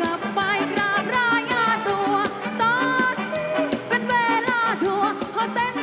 กลับไปกราบรายงานตัว ตอนนี้เป็นเวลาทัวร์เขาเต้น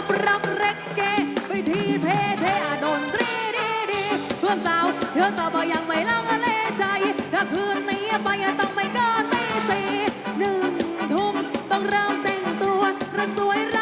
ฮอปป๊อปร็อกเร็กเกไปที่เทเท่ๆดนตรีดีดีเพื่อนสาวเธอตอบว่ายังไม่ลังเลใจ ถ้าคืนนี้ไปต้องไม่เกินตีสี่หนึ่งทุ่มต้องเริ่มแต่งตัวรักสวยร